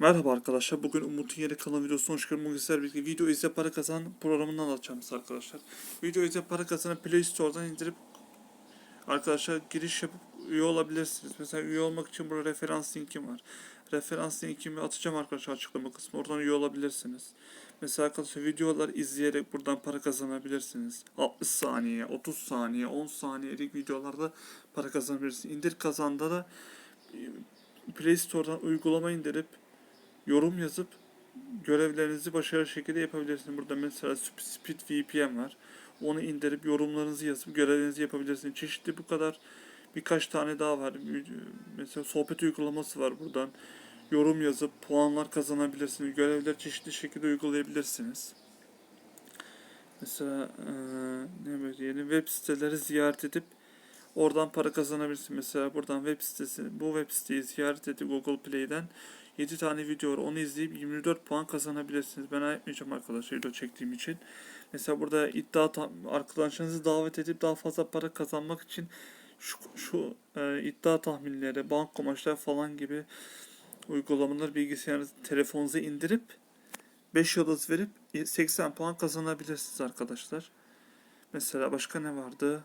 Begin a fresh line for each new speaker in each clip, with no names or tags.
Merhaba arkadaşlar. Bugün Umut'un yeni kanal videosuna hoş geldiniz. Bugün sizlerle birlikte video izle para kazan programını anlatacağım size arkadaşlar. Video izle para kazanı Play Store'dan indirip arkadaşlar giriş yapıp üye olabilirsiniz. Mesela üye olmak için burada referans linkim var. Referans linkimi atacağım arkadaşlar açıklama kısmı. Oradan üye olabilirsiniz. Mesela arkadaşlar videolar izleyerek buradan para kazanabilirsiniz. 60 saniye, 30 saniye, 10 saniyelik videolarda para kazanabilirsiniz. İndir kazanda da e, Play Store'dan uygulama indirip yorum yazıp görevlerinizi başarılı şekilde yapabilirsiniz. Burada mesela Sp- Speed VPN var. Onu indirip yorumlarınızı yazıp görevlerinizi yapabilirsiniz. Çeşitli bu kadar birkaç tane daha var. Mesela sohbet uygulaması var buradan. Yorum yazıp puanlar kazanabilirsiniz. Görevler çeşitli şekilde uygulayabilirsiniz. Mesela eee ne böyle diyelim web siteleri ziyaret edip oradan para kazanabilirsiniz. Mesela buradan web sitesi bu web siteyi ziyaret edip Google Play'den 7 tane video var. Onu izleyip 24 puan kazanabilirsiniz. Ben yapmayacağım arkadaşlar video çektiğim için. Mesela burada iddia arkadaşlarınızı davet edip daha fazla para kazanmak için şu, şu e, iddia tahminleri, banko maçlar falan gibi uygulamaları bilgisayarınız, telefonunuza indirip 5 yıldız verip 80 puan kazanabilirsiniz arkadaşlar. Mesela başka ne vardı?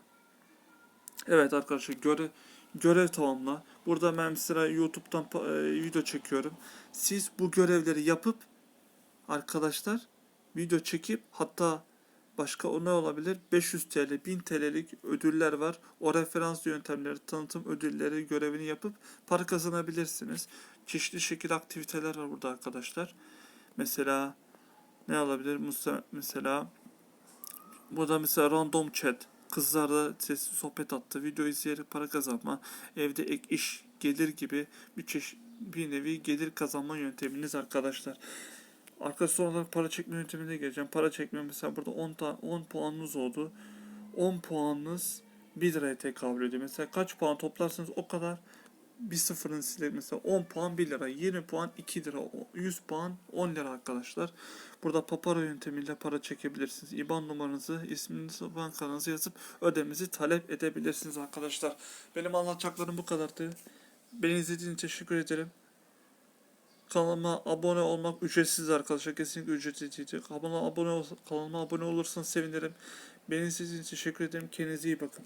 Evet arkadaşlar görev görev tamamla. Burada ben mesela YouTube'dan e, video çekiyorum. Siz bu görevleri yapıp arkadaşlar video çekip hatta başka ne olabilir? 500 TL, 1000 TL'lik ödüller var. O referans yöntemleri, tanıtım ödülleri görevini yapıp para kazanabilirsiniz. Çeşitli şekilde aktiviteler var burada arkadaşlar. Mesela ne olabilir? Mesela burada mesela random chat. Kızlarla sesli sohbet attı. Video izleyerek para kazanma. Evde ek iş gelir gibi bir çeşit bir nevi gelir kazanma yönteminiz arkadaşlar. Arka son olarak para çekme yöntemine geleceğim. Para çekme mesela burada 10 ta 10 puanınız oldu. 10 puanınız 1 liraya tekabül ediyor. Mesela kaç puan toplarsanız o kadar bir sıfırın siler. Mesela 10 puan 1 lira, 20 puan 2 lira, 100 puan 10 lira arkadaşlar. Burada papara yöntemiyle para çekebilirsiniz. IBAN numaranızı, isminizi, bankanızı yazıp ödemenizi talep edebilirsiniz arkadaşlar. Benim anlatacaklarım bu kadardı. Beni izlediğiniz için teşekkür ederim. Kanalıma abone olmak ücretsiz arkadaşlar. Kesinlikle ücretsiz değil. Kanalıma abone, ol, kanalıma abone olursanız sevinirim. Beni izlediğiniz için teşekkür ederim. Kendinize iyi bakın.